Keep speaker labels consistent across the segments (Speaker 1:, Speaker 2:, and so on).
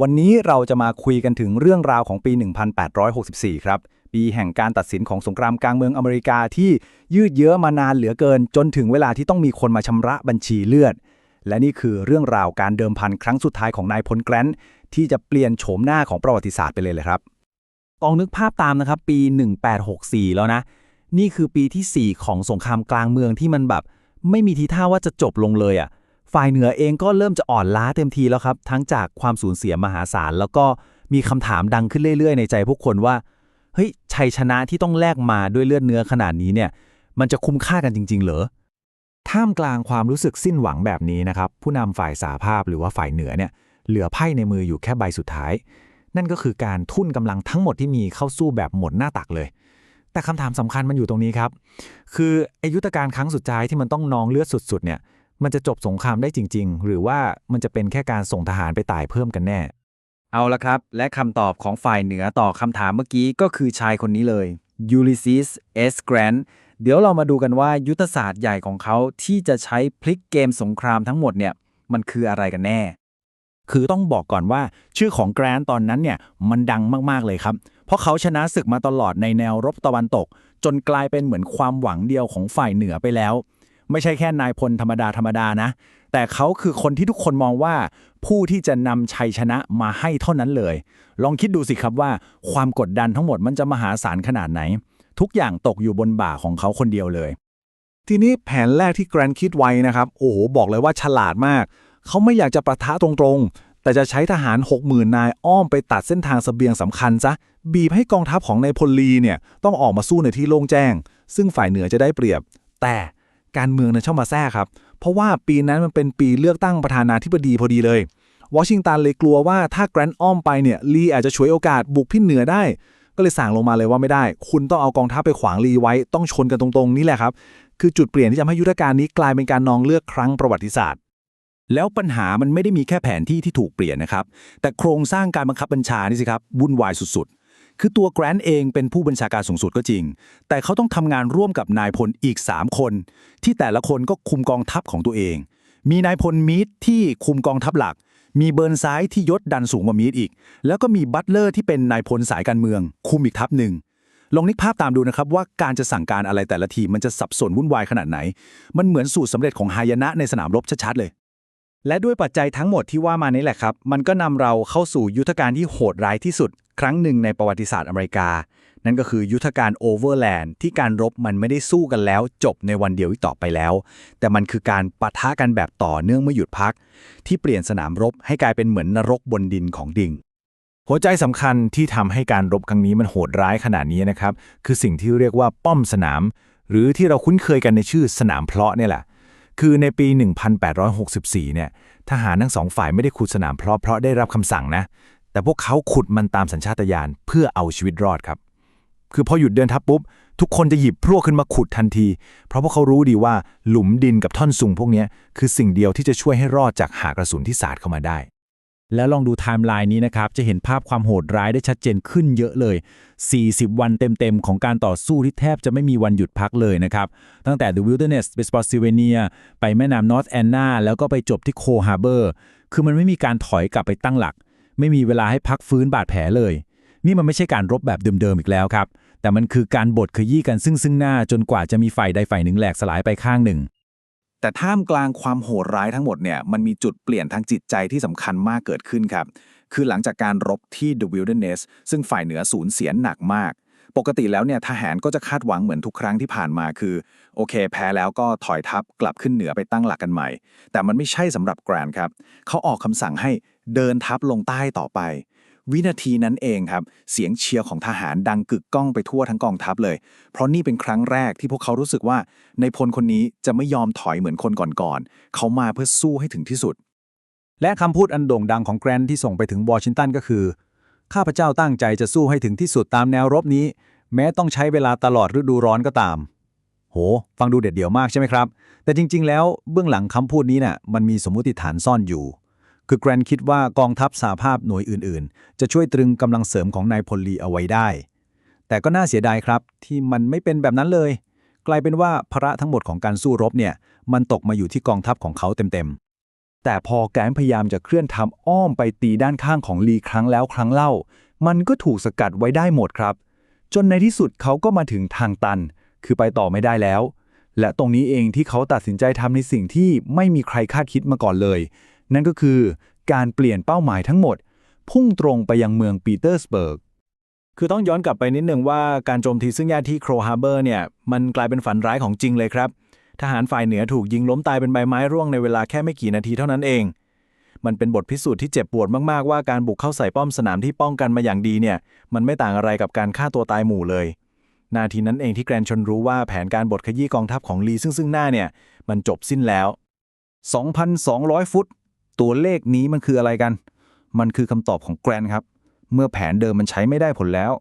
Speaker 1: วันนี้เราจะมาคุยกันถึงเรื่องราวของปี 1864 ครับ ปีแห่งการตัดสินของสงครามกลางเมืองอเมริกาที่ยืดเยื้อมานานเหลือเกิน จนถึงเวลาที่ต้องมีคนมาชำระบัญชีเลือด และนี่คือเรื่องราวการเดิมพันครั้งสุดท้ายของนายพลแกรนท์ที่จะเปลี่ยนโฉมหน้าของประวัติศาสตร์ไปเลยเลยครับ
Speaker 2: ลองนึกภาพตามนะครับ ปี 1864 แล้วนะ นี่คือปีที่ 4 ของสงครามกลางเมืองที่มันแบบ ไม่มีทีท่าว่าจะจบลงเลยอะ่ะ ฝ่ายเหนือเองก็เริ่มจะอ่อนล้าเต็มทีแล้วครับ ทั้งจากความสูญเสียมหาศาล แล้วก็มีคำถามดังขึ้นเรื่อยๆ ในใจพวกคนว่า เฮ้ย ชัยชนะที่ต้องแลกมาด้วยเลือดเนื้อขนาดนี้เนี่ย มันจะคุ้มค่ากันจริง ๆ เหรอ
Speaker 3: ท่ามกลางความรู้สึกสิ้นหวังแบบนี้นะครับ ผู้นำฝ่ายสาภาพหรือว่าฝ่ายเหนือเนี่ย เหลือไพ่ในมืออยู่แค่ใบสุดท้าย นั่นก็คือการทุ่นกำลังทั้งหมดที่มีเข้าสู้แบบหมดหน้าตักเลยแต่คำถามสำคัญมันอยู่ตรงนี้ครับ คืออายุธการครั้งสุดท้ายที่มันต้องนองเลือดสุดๆเนี่ย มันจะจบสงครามได้จริง ๆ หรือว่ามันจะเป็นแค่การส่งทหารไปตายเพิ่มกันแน่
Speaker 1: เอาละครับ และคำตอบของฝ่ายเหนือต่อคำถามเมื่อกี้ก็คือชายคนนี้เลย Ulysses S. Grant เดี๋ยวเรามาดูกันว่ายุทธศาสตร์ใหญ่ของเขาที่จะใช้พลิกเกมสงครามทั้งหมดเนี่ยมันคืออะไรกันแน่
Speaker 3: คือต้องบอกก่อนว่าชื่อของแกรนตอนนั้นเนี่ยมันดังมากๆเลยครับ เพราะเขาชนะศึกมาตลอดในแนวรบตะวันตก จนกลายเป็นเหมือนความหวังเดียวของฝ่ายเหนือไปแล้ว ไม่ใช่แค่นายพลธรรมดาธรรมดานะ แต่เขาคือคนที่ทุกคนมองว่า ผู้ที่จะนำชัยชนะมาให้เท่านั้นเลย ลองคิดดูสิครับว่า ความกดดันทั้งหมดมันจะมหาศาลขนาดไหน ทุกอย่างตกอยู่บนบ่าของเขาคนเดียวเลย
Speaker 4: ทีนี้แผนแรกที่แกรนคิดไว้นะครับ โอ้โห บอกเลยว่าฉลาดมาก เขาไม่อยากจะประทะตรงๆ แต่จะใช้ทหาร 60,000 นายอ้อมไปตัดเส้นทางสเสบียงสำคัญซะ บีบให้กองทัพของนายพลลีเนี่ยต้องออกมาสู้ในที่โล่งแจ้ง ซึ่งฝ่ายเหนือจะได้เปรียบ แต่ การเมืองนั้นช่องมาแทรกครับ เพราะว่าปีนั้นมันเป็นปีเลือกตั้งประธานาธิบดีพอดีเลยวอชิงตันเลยกลัวว่าถ้าแกรนด์อ้อมไปเนี่ยลีอาจจะฉวยโอกาสบุกพินเหนือได้ ก็เลยสั่งลงมาเลยว่าไม่ได้ คุณต้องเอากองทัพไปขวางลีไว้ต้องชนกันตรงๆ นี่แหละครับ คือจุดเปลี่ยนที่ทำให้ยุทธการนี้กลายเป็นการนองเลือกครั้งประวัติศาสตร์
Speaker 3: แล้วปัญหามันไม่ได้มีแค่แผนที่ที่ถูกเปลี่ยนนะครับแต่โครงสร้างการบังคับบัญชานี่สิครับวุ่นวายสุดๆ คือตัวแกรนท์เองเป็นผู้บัญชาการสูงสุดก็จริง แต่เขาต้องทำงานร่วมกับนายพลอีก 3 คน ที่แต่ละคนก็คุมกองทัพของตัวเอง มีนายพลมีดที่คุมกองทัพหลัก มีเบิร์นซ้ายที่ยศดันสูงกว่ามีดอีก แล้วก็มีบัตเลอร์ที่เป็นนายพลสายการเมือง คุมอีกทัพหนึ่งลองนึกภาพตามดูนะครับว่าการจะสั่งการอะไรแต่ละทีมันจะสับสนวุ่นวายขนาดไหน มันเหมือนสูตรสำเร็จของหายนะในสนามรบชัดๆเลย
Speaker 1: และด้วยปัจจัยทั้งหมดที่ว่ามานี้แหละครับ มันก็นำเราเข้าสู่ยุทธการที่โหดร้ายที่สุด ครั้งหนึ่งในประวัติศาสตร์อเมริกา นั่นก็คือยุทธการโอเวอร์แลนด์ที่การรบมันไม่ได้สู้กันแล้ว จบในวันเดียวอีกต่อไปแล้ว แต่มันคือการปะทะกันแบบต่อเนื่องไม่หยุดพัก ที่เปลี่ยนสนามรบให้กลายเป็นเหมือนนรกบนดินของดิ่ง
Speaker 3: หัวใจสำคัญที่ทำให้การรบครั้งนี้มันโหดร้ายขนาดนี้นะครับ คือสิ่งที่เรียกว่าป้อมสนาม หรือที่เราคุ้นเคยกันในชื่อสนามเพลาะเนี่ยแหละ คือในปี 1864 เนี่ย ทหารทั้งสองฝ่ายไม่ได้ขุดสนามเพราะเพราะได้รับคำสั่งนะ แต่พวกเขาขุดมันตามสัญชาตญาณเพื่อเอาชีวิตรอดครับ คือพอหยุดเดินทัพปุ๊บ ทุกคนจะหยิบพรวกขึ้นมาขุดทันที เพราะพวกเขารู้ดีว่าหลุมดินกับท่อนซุงพวกนี้คือสิ่งเดียวที่จะช่วยให้รอดจากหากระสุนที่สาดเข้ามาได้
Speaker 2: แล้วลองดูไทม์ไลน์นี้นะครับ จะเห็นภาพความโหดร้ายได้ชัดเจนขึ้นเยอะเลย 40 วันเต็มๆ ของการต่อสู้ที่แทบจะไม่มีวันหยุดพักเลยนะครับ ตั้งแต่ The Wilderness ไป Spotsylvania ไปแม่น้ำ North Anna แล้วก็ไปจบที่ Cold Harbor คือมันไม่มีการถอยกลับไปตั้งหลัก ไม่มีเวลาให้พักฟื้นบาดแผลเลย นี่มันไม่ใช่การรบแบบเดิมๆอีกแล้วครับแต่มันคือการบดขยี้กันซึ่งซึ่งหน้าจนกว่าจะมีฝ่ายใดฝ่ายหนึ่งแหลกสลายไปข้างหนึ่ง
Speaker 4: แต่ท่ามกลางความโหดร้ายทั้งหมดเนี่ยมันมีจุดเปลี่ยนทางจิตใจที่สำคัญมากเกิดขึ้นครับ คือหลังจากการรบที่ The Wilderness ซึ่งฝ่ายเหนือสูญเสียหนักมาก ปกติแล้วเนี่ยทหารก็จะคาดหวังเหมือนทุกครั้งที่ผ่านมาคือ โอเค แพ้แล้วก็ถอยทัพกลับขึ้นเหนือไปตั้งหลักกันใหม่ แต่มันไม่ใช่สำหรับแกรนครับเขาออกคำสั่งให้เดินทัพลงใต้ต่อไป วินาทีนั้นเองครับ เสียงเชียร์ของทหารดังกึกก้องไปทั่วทั้งกองทัพเลย เพราะนี่เป็นครั้งแรกที่พวกเขารู้สึกว่า ในพลคนนี้จะไม่ยอมถอยเหมือนคนก่อนๆเขามาเพื่อสู้ให้ถึงที่สุด
Speaker 1: และคำพูดอันโด่งดังของแกรนที่ส่งไปถึงวอชิงตันก็คือ ข้าพเจ้าตั้งใจจะสู้ให้ถึงที่สุดตามแนวรบนี้ แม้ต้องใช้เวลาตลอดฤดูร้อนก็ตาม โห ฟังดูเด็ดเดี่ยวมากใช่ไหมครับ แต่จริง ๆ แล้วเบื้องหลังคำพูดนี้น่ะมันมีสมมติฐานซ่อนอยู่ คือแกรนคิดว่ากองทัพสหภาพหน่วยอื่นๆ จะช่วยตรึงกำลังเสริมของนายพลลีเอาไว้ได้ แต่ก็น่าเสียดายครับที่มันไม่เป็นแบบนั้นเลย กลายเป็นว่าภาระทั้งหมดของการสู้รบเนี่ยมันตกมาอยู่ที่กองทัพของเขาเต็มๆ
Speaker 4: แต่พอแกรนพยายามจะเคลื่อนทำอ้อมไปตีด้านข้างของลีครั้งแล้วครั้งเล่า มันก็ถูกสกัดไว้ได้หมดครับ จนในที่สุดเขาก็มาถึงทางตัน คือไปต่อไม่ได้แล้วและตรงนี้เองที่เขาตัดสินใจทำในสิ่งที่ไม่มีใครคาดคิดมาก่อนเลย นั่นก็คือการเปลี่ยนเป้าหมายทั้งหมด พุ่งตรงไปยังเมืองปีเตอร์สเบิร์ก
Speaker 1: คือต้องย้อนกลับไปนิดนึงว่าการโจมตีซึ่งญาติที่โครฮาเบอร์เนี่ยมันกลายเป็นฝันร้ายของจริงเลยครับ ทหารฝ่ายเหนือถูกยิงล้มตายเป็นใบไม้ร่วงในเวลาแค่ไม่กี่นาทีเท่านั้นเอง มันเป็นบทพิสูจน์ที่เจ็บปวดมากๆว่าการบุกเข้าใส่ป้อมสนามที่ป้องกันมาอย่างดีเนี่ย มันไม่ต่างอะไรกับการฆ่าตัวตายหมู่เลย นาทีนั้นเองที่แกรนชนรู้ว่าแผนการบทขยี้กองทัพของลีซึ่งซึ่งหน้าเนี่ยมันจบสิ้นแล้ว 2,200 ฟุต ตัวเลขนี้มันคืออะไรกัน มันคือคำตอบของแกรนครับ เมื่อแผนเดิมมันใช้ไม่ได้ผลแล้ว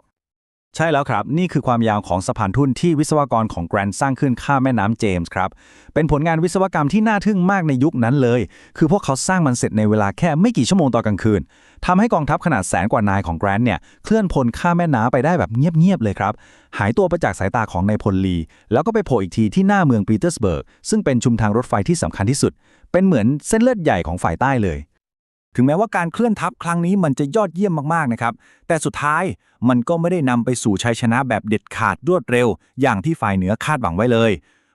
Speaker 1: ใช่แล้วครับ นี่คือความยาวของสะพานทุ่นที่วิศวกรของแกรนสร้างขึ้นข้ามแม่น้ำเจมส์ครับ เป็นผลงานวิศวกรรมที่น่าทึ่งมากในยุคนั้นเลย คือพวกเขาสร้างมันเสร็จในเวลาแค่ไม่กี่ชั่วโมงต่อกลางคืนทำให้กองทัพขนาดแสนกว่านายของแกรนเนี่ยเคลื่อนพลข้ามแม่น้ำไปได้แบบเงียบๆเลยครับ หายตัวไปจากสายตาของนายพลลี แล้วก็ไปโผล่อีกทีที่หน้าเมืองปีเตอร์สเบิร์กซึ่งเป็นชุมทางรถไฟที่สำคัญที่สุด เป็นเหมือนเส้นเลือดใหญ่ของฝ่ายใต้เลย ถึงแม้ว่าการเคลื่อนทัพครั้งนี้มันจะยอดเยี่ยมมากๆนะครับ แต่สุดท้ายมันก็ไม่ได้นำไปสู่ชัยชนะแบบเด็ดขาดรวดเร็ว อย่างที่ฝ่ายเหนือคาดหวังไว้เลย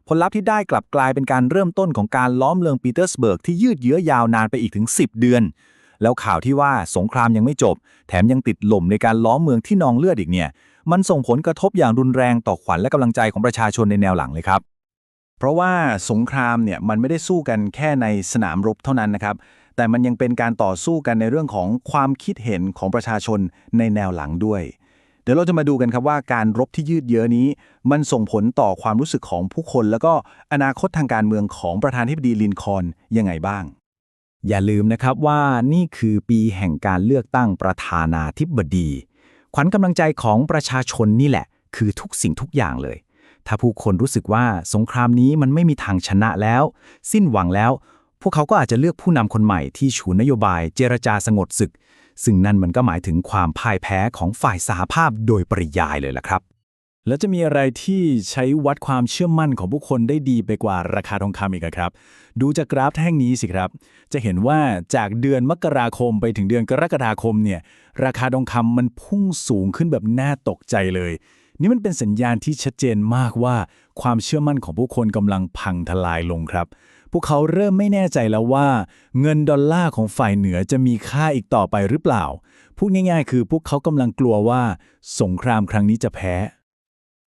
Speaker 1: ผลลัพธ์ที่ได้กลับกลายเป็นการเริ่มต้นของการล้อมเมืองปีเตอร์สเบิร์กที่ยืดเยื้อยาวนานไปอีกถึง 10 เดือน แล้วข่าวที่ว่าสงครามยังไม่จบ แถมยังติดหล่มในการล้อมเมืองที่นองเลือดอีกเนี่ย มันส่งผลกระทบอย่างรุนแรงต่อขวัญและกำลังใจของประชาชนในแนวหลังเลยครับ ราะว่าสงครามเนี่ยมันไม่ได้สู้กันแค่ในสนามรบเท่านั้นนะครับ แต่มันยังเป็นการต่อสู้กันในเรื่องของความคิดเห็นของประชาชนในแนวหลังด้วย เดี๋ยวเราจะมาดูกันครับว่าการรบที่ยืดเยื้อนี้ มันส่งผลต่อความรู้สึกของผู้คน แล้วก็อนาคตทางการเมืองของประธานธิบดีลินคอนยังไงบ้าง อย่าลืมนะครับว่านี่คือปีแห่งการเลือกตั้งประธานาธิบดี ขวัญกำลังใจของประชาชนนี่แหละ คือทุกสิ่งทุกอย่างเลย ถ้าผู้คนรู้สึกว่าสงครามนี้มันไม่มีทางชนะแล้ว สิ้นหวังแล้ว พวกเขาก็อาจจะเลือกผู้นำคนใหม่ที่ชูนโยบายเจรจาสงบศึก ซึ่งนั่นมันก็หมายถึงความพ่ายแพ้ของฝ่ายสหภาพโดยปริยายเลยล่ะครับ แล้วจะมีอะไรที่ใช้วัดความเชื่อมั่นของผู้คนได้ดีไปกว่าราคาทองคำอีกครับ ดูจากกราฟแท่งนี้สิครับ จะเห็นว่าจากเดือนมกราคมไปถึงเดือนกรกฎาคมเนี่ยราคาทองคำมันพุ่งสูงขึ้นแบบน่าตกใจเลย นี่มันเป็นสัญญาณที่ชัดเจนมากว่า ความเชื่อมั่นของผู้คนกำลังพังทลายลงครับ พวกเขาเริ่มไม่แน่ใจแล้วว่า เงินดอลลาร์ของฝ่ายเหนือจะมีค่าอีกต่อไปหรือเปล่า พูดง่ายๆ คือพวกเขากำลังกลัวว่า สงครามครั้งนี้จะแพ้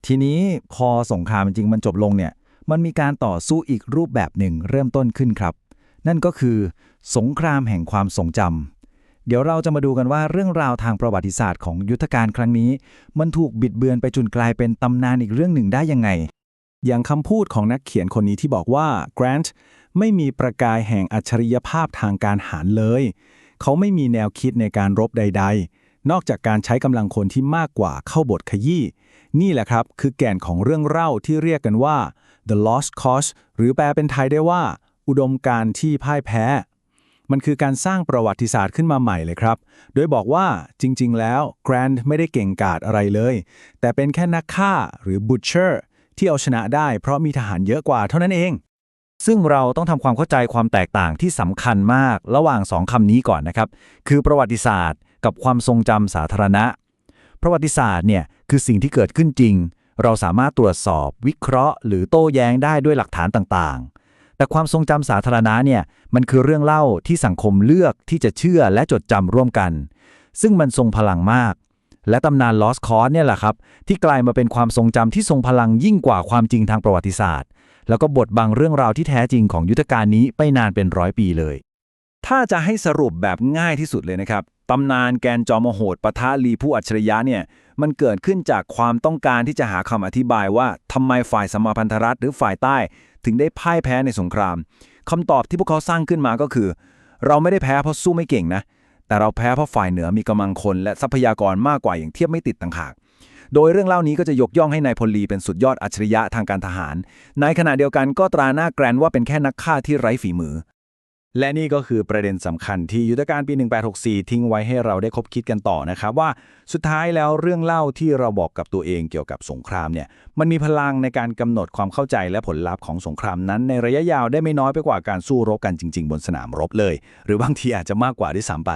Speaker 1: ทีนี้พอสงครามจริงมันจบลงเนี่ย มันมีการต่อสู้อีกรูปแบบหนึ่งเริ่มต้นขึ้นครับ นั่นก็คือ สงครามแห่งความทรงจำ เดี๋ยวเราจะมาดูกันว่าเรื่องราวทางประวัติศาสตร์ของยุทธการครั้งนี้ มันถูกบิดเบือนไปจนกลายเป็นตำนานอีกเรื่องหนึ่งได้ยังไง อย่างคำพูดของนักเขียนคนนี้ที่บอกว่าแกรนต์ไม่มีประกายแห่งอัจฉริยภาพทางการหารเลย เขาไม่มีแนวคิดในการรบใด ๆ นอกจากการใช้กำลังคนที่มากกว่าเข้าบทขยี้ นี่แหละครับคือแก่นของเรื่องเล่าที่เรียกกันว่า the lost cause หรือแปลเป็นไทยได้ว่า อุดมการที่พ่ายแพ้ มันคือการสร้างประวัติศาสตร์ขึ้นมาใหม่เลยครับ โดยบอกว่าจริง ๆ แล้วแกรนด์ไม่ได้เก่งกาจอะไรเลย แต่เป็นแค่นักฆ่าหรือ butcher ที่เอาชนะได้เพราะมีทหารเยอะกว่าเท่านั้นเอง ซึ่งเราต้องทำความเข้าใจความแตกต่างที่สำคัญมากระหว่างสองคำนี้ก่อนนะครับ คือประวัติศาสตร์ กับความทรงจำสาธารณะ ประวัติศาสตร์เนี่ยคือสิ่งที่เกิดขึ้นจริง เราสามารถตรวจสอบ วิเคราะห์ หรือโต้แย้งได้ด้วยหลักฐานต่างๆ แต่ความทรงจำสาธารณะเนี่ยมันคือเรื่องเล่าที่สังคมเลือกที่จะเชื่อและจดจำร่วมกัน ซึ่งมันทรงพลังมาก และตำนาน Lost Cause เนี่ยแหละครับ ที่กลายมาเป็นความทรงจำที่ทรงพลังยิ่งกว่าความจริงทางประวัติศาสตร์ แล้วก็บทบังเรื่องราวที่แท้จริงของยุทธการนี้ไปนานเป็นร้อยปีเลย ถ้าจะให้สรุปแบบง่ายที่สุดเลยนะครับตำนานแกนจอมโหดปะทะลีผู้อัจฉริยะเนี่ยมันเกิดขึ้นจากความต้องการที่จะหาคำอธิบายว่าทำไมฝ่ายสมพันธรัฐหรือฝ่ายใต้ ถึงได้พ่ายแพ้ในสงครามคำตอบที่พวกเขาสร้างขึ้นมาก็คือ เราไม่ได้แพ้เพราะสู้ไม่เก่งนะ แต่เราแพ้เพราะฝ่ายเหนือมีกำลังคนและทรัพยากรมากกว่าอย่างเทียบไม่ติดต่างหาก โดยเรื่องเล่านี้ก็จะยกย่องให้นายพลลีเป็นสุดยอดอัจฉริยะทางการทหาร ในขณะเดียวกันก็ตราหน้าแกรนว่าเป็นแค่นักฆ่าที่ไร้ฝีมือ และนี่ก็คือประเด็นสำคัญที่ยุทธการปี 1864 ทิ้งไว้ให้เราได้คบคิดกันต่อนะครับ ว่าสุดท้ายแล้วเรื่องเล่าที่เราบอกกับตัวเองเกี่ยวกับสงครามเนี่ยมันมีพลังในการกำหนดความเข้าใจและผลลัพธ์ของสงครามนั้น ในระยะยาวได้ไม่น้อยไปกว่าการสู้รบกันจริง ๆ บนสนามรบเลย หรือบางทีอาจจะมากกว่าด้วยซ้ำไป